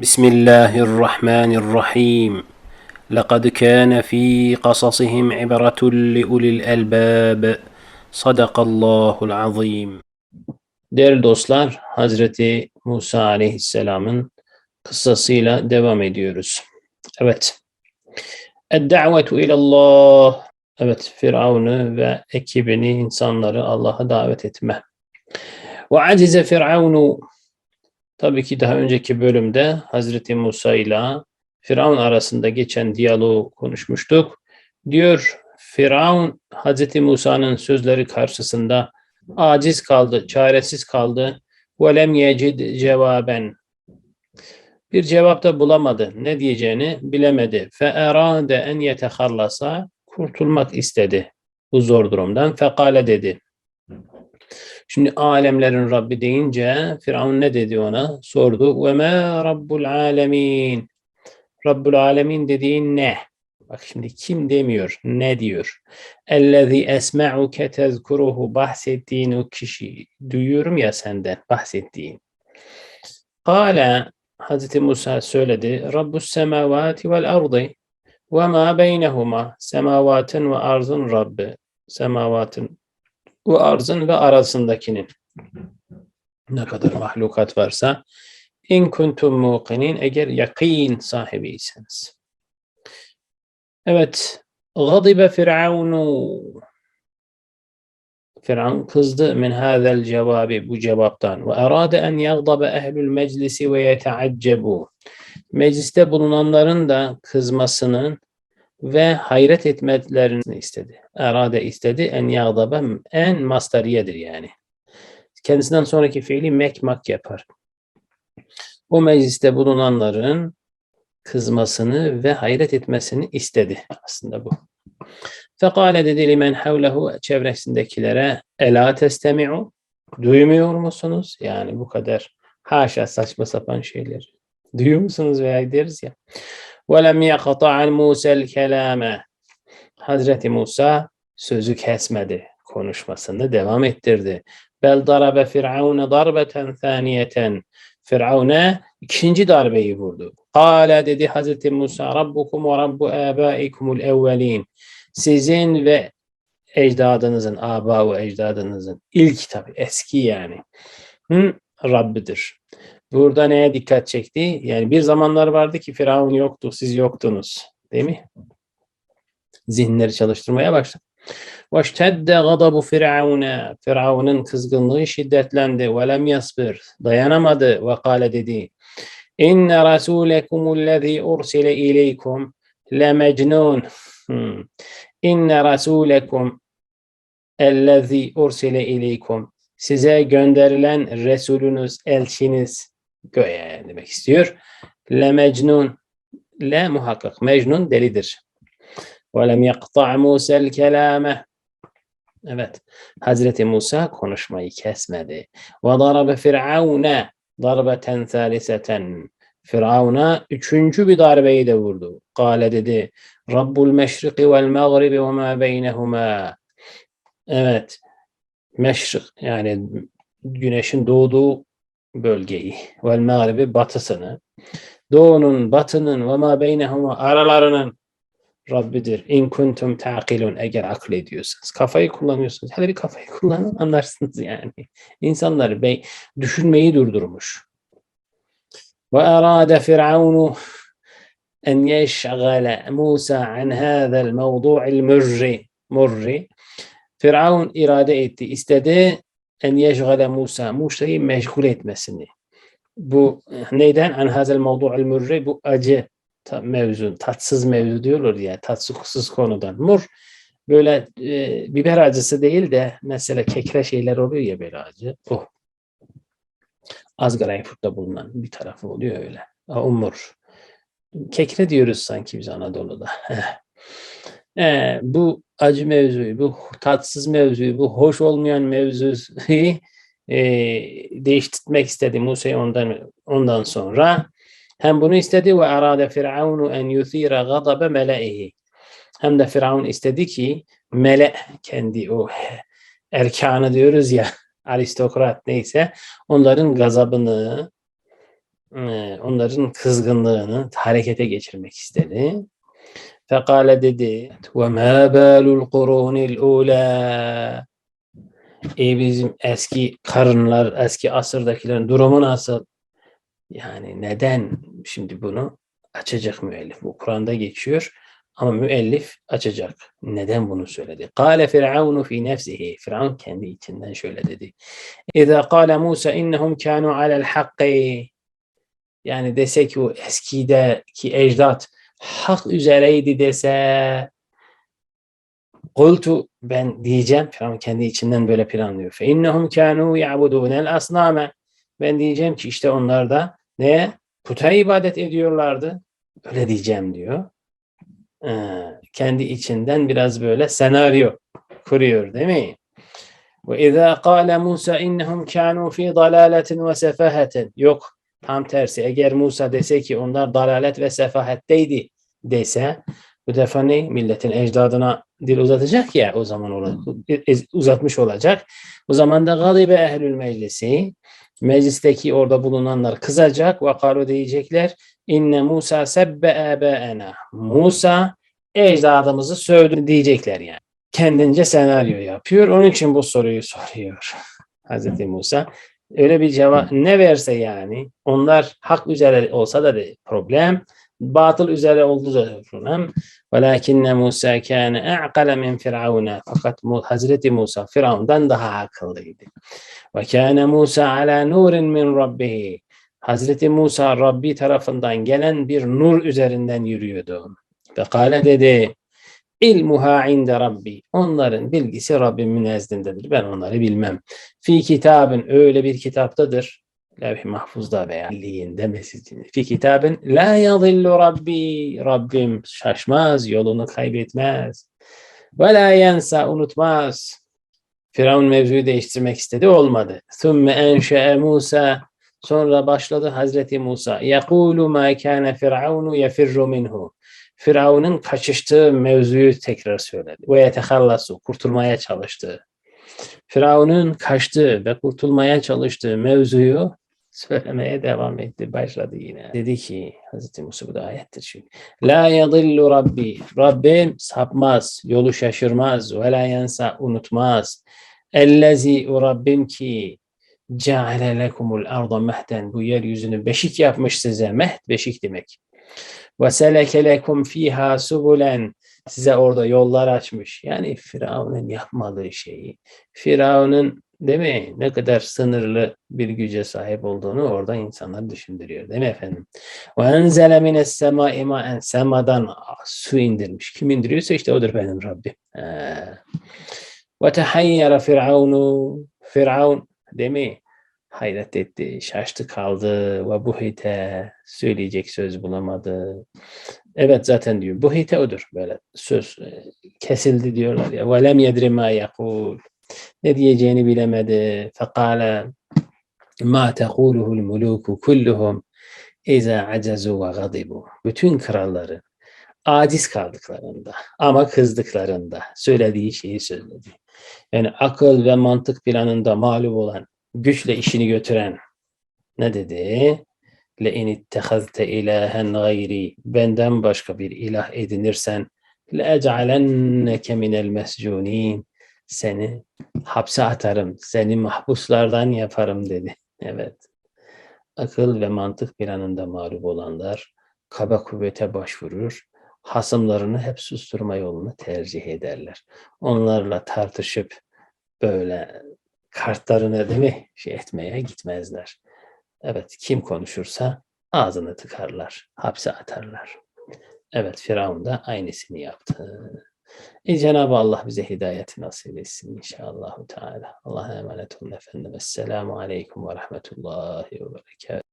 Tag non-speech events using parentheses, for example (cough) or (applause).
بسم الله الرحمن الرحيم لقد كان في قصصهم عبرة لأولي الألباب صدق الله العظيم Değerli dostlar, Hazreti Musa Aleyhisselam'ın kıssasıyla devam ediyoruz. Evet. Ed-da'vetu ilallah. Evet, Firavun'u ve ekibini, insanları Allah'a davet etme. Ve acize Firavunu Tabii ki daha önceki bölümde Hazreti Musa ile Firavun arasında geçen diyaloğu konuşmuştuk. Diyor Firavun Hazreti Musa'nın sözleri karşısında aciz kaldı, çaresiz kaldı. وَلَمْ يَجِدْ cevaben. Bir cevap da bulamadı. Ne diyeceğini bilemedi. فَاَرَادَ en يَتَخَلَّصَ Kurtulmak istedi bu zor durumdan. Fekale dedi. Şimdi alemlerin Rabbi deyince Firavun ne dedi ona? Sordu. Ve ma rabbul alemin. Rabbul alemin dediğin ne? Bak şimdi kim demiyor, ne diyor? Ellezî esma'uke tezkuruhu bahsettiğin o kişi. Duyuyorum ya senden bahsettiğin. Kale Hazreti Musa söyledi. Rabbus semavati vel ardı ve ma beynehuma. Semavatın ve arzın Rabbi. Semavatın ve arzın ve arasındakinin. Ne kadar mahlukat varsa in kuntum muqinin eğer yakin sahibiyseniz. Evet. Gadibe Firavunu Firavun kızdı min hazel cevabi bu cevaptan ve arade en yagdabe ehlül meclisi ve yeteaccebu. Mecliste bulunanların da kızmasının ve hayret etmelerini istedi. Erade istedi. En yağdaba en mastariyedir yani. Kendisinden sonraki fiili mekmak yapar. O mecliste bulunanların kızmasını ve hayret etmesini istedi. Aslında bu. Fekale dedi limen havlehu çevresindekilere ela testemi'u duymuyor musunuz? Yani bu kadar haşa saçma sapan şeyler. Duyuyor musunuz veya deriz ya. وَلَمْ يَقْطَعَ مُوسَى الْكَلَامَ Hazreti Musa sözü kesmedi. Konuşmasını devam ettirdi. Bel darabe firavune darbeten thaniyeten. Firavun'a ikinci darbeyi vurdu. Kale dedi Hazreti Musa Rabbukum ve Rabbu abaikumul evvelin. Sizin ve ecdadınızın, aba ve ecdadınızın ilk tabi eski yani. Hı, Rabbidir. Burada neye dikkat çekti? Yani bir zamanlar vardı ki Firavun yoktu, siz yoktunuz. Değil mi? Zihinleri çalıştırmaya başladı. وَاشْتَدَّ غَضَبُ فِرْعَوْنَ Firavun'un kızgınlığı şiddetlendi. وَلَمْ يَصْبِرْ Dayanamadı. وَقَالَ dedi. اِنَّ رَسُولَكُمُ الَّذ۪ي اُرْسِلَ اِلَيْكُمْ لَمَجْنُونَ اِنَّ رَسُولَكُمْ اَلَّذ۪ي اُرْسِلَ اِلَيْكُمْ Size gönderilen Resulünüz, elçiniz göğe demek istiyor. Le mecnun le muhakkak. Mecnun delidir. Ve lem yakta' Musa'l kelame. Evet. Hazreti Musa konuşmayı kesmedi. Ve darabe firavune darbeten thaliseten. Firavun'a üçüncü bir darbeyi de vurdu. Kale dedi. Rabbul meşriki vel mağribi ve ma beynehuma. Evet. Meşrik yani güneşin doğduğu bölgeyi vel mağribi batısını doğunun batının ve ma beynehuma aralarının Rabbidir. İn kuntum taqilun eğer akıl ediyorsanız. Kafayı kullanıyorsunuz. Hele bir kafayı (laughs) kullanın anlarsınız yani. İnsanlar bey düşünmeyi durdurmuş. Ve arade firavunu en yeşgale Musa an hâzel mevdu'il murri murri Firavun irade etti, istedi en yeşgale Musa, Musa'yı meşgul etmesini. Bu neyden? An hazel mevdu'ul murri bu acı mevzu, tatsız mevzu diyorlar ya, tatsız konudan. Mur böyle e, biber acısı değil de mesela kekre şeyler oluyor ya böyle acı. O. Az greyfurtta bulunan bir tarafı oluyor öyle. O mur. Kekre diyoruz sanki biz Anadolu'da. E, bu acı mevzuyu, bu tatsız mevzuyu, bu hoş olmayan mevzuyu e, değiştirmek istedi Musa ondan ondan sonra. Hem bunu istedi ve arade Firavunu en yuthira gadabe melaihi. Hem de Firavun istedi ki mele kendi o erkanı diyoruz ya (laughs) aristokrat neyse onların gazabını e, onların kızgınlığını harekete geçirmek istedi. Fekale dedi ve ma balul qurunil ula e bizim eski karınlar, eski asırdakilerin durumu nasıl? Yani neden şimdi bunu açacak müellif? Bu Kur'an'da geçiyor ama müellif açacak. Neden bunu söyledi? Kale Firavunu fi nefsihi. Firavun kendi içinden şöyle dedi. İza kâle Musa innehum kânû alel hakkı. Yani dese ki o eskideki ecdat hak üzereydi dese Kultu ben diyeceğim. Firavun kendi içinden böyle planlıyor. Fe innehum kânû ya'budûnel asnâme. Ben diyeceğim ki işte onlar da ne? Puta ibadet ediyorlardı. Öyle diyeceğim diyor. Ee, kendi içinden biraz böyle senaryo kuruyor değil mi? Ve izâ kâle Musa innehum kânû fî dalâletin ve sefahetin. Yok tam tersi. Eğer Musa dese ki onlar dalalet ve sefahetteydi dese bu defa ne? Milletin ecdadına dil uzatacak ya o zaman uzatmış olacak. O zaman da galibe ehlül meclisi meclisteki orada bulunanlar kızacak ve kalu diyecekler inne Musa sebbe ebeena. Musa ecdadımızı sövdü diyecekler yani. Kendince senaryo yapıyor. Onun için bu soruyu soruyor. (laughs) Hazreti Musa öyle bir cevap ne verse yani onlar hak üzere olsa da bir problem batıl üzere olduğu da problem. Velakinne Musa kâne a'kale min firavuna. Fakat Hazreti Musa Firavundan daha akıllıydı. Ve kâne Musa ala nurin min rabbihi. Hazreti Musa Rabbi tarafından gelen bir nur üzerinden yürüyordu. Ve kâle dedi ilmuha inde Rabbi. Onların bilgisi Rabbimin nezdindedir. Ben onları bilmem. Fi kitabın öyle bir kitaptadır. Levh-i mahfuzda veya liğinde mescidinde. Fi kitabın la yadillu Rabbi. Rabbim şaşmaz, yolunu kaybetmez. Ve la yensa unutmaz. Firavun mevzuyu değiştirmek istedi, olmadı. Thumme enşe'e Musa. Sonra başladı Hazreti Musa. Yekulu ma kana firavunu yefirru minhu. Firavun'un kaçıştığı mevzuyu tekrar söyledi. Ve yetehallasu, kurtulmaya çalıştı. Firavun'un kaçtığı ve kurtulmaya çalıştığı mevzuyu söylemeye devam etti. Başladı yine. Dedi ki Hazreti Musa bu da ayettir çünkü. La yadillu Rabbi. Rabbim sapmaz, yolu şaşırmaz. Ve la yensa unutmaz. Ellezi Rabbim ki ceale lekumul arda mehden. Bu yeryüzünü beşik yapmış size. Mehd beşik demek. Ve seleke lekum fiha subulen. Size orada yollar açmış. Yani Firavun'un yapmadığı şeyi. Firavun'un değil mi? Ne kadar sınırlı bir güce sahip olduğunu orada insanlar düşündürüyor. Değil mi efendim? Ve enzele mines semâi mâen. Semadan su indirmiş. Kim indiriyorsa işte odur benim Rabbim. Ve tehayyara firavunu. Firavun değil mi? Hayret etti, şaştı kaldı. Ve buhite söyleyecek söz bulamadı. Evet zaten diyor. Buhite odur. Böyle söz e, kesildi diyorlar ya. Ve lem yedri ma yakul. Ne diyeceğini bilemedi. Fekale ma tekuluhul muluku kulluhum iza acazu ve gadibu. Bütün kralların aciz kaldıklarında ama kızdıklarında söylediği şeyi söyledi. Yani akıl ve mantık planında mağlup olan, güçle işini götüren ne dedi? Le in ittehazte ilahen gayri benden başka bir ilah edinirsen le ec'alenneke minel mescunin seni hapse atarım, seni mahpuslardan yaparım dedi. (laughs) Evet. Akıl ve mantık planında mağlup olanlar kaba kuvvete başvurur, hasımlarını hep susturma yolunu tercih ederler. Onlarla tartışıp böyle kartlarını değil mi şey etmeye gitmezler. Evet kim konuşursa ağzını tıkarlar, hapse atarlar. Evet Firavun da aynısını yaptı. E, Cenab-ı Allah bize hidayeti nasip etsin inşallah. Teala. Allah'a emanet olun efendim. Esselamu Aleyküm ve Rahmetullahi ve Berekatuhu.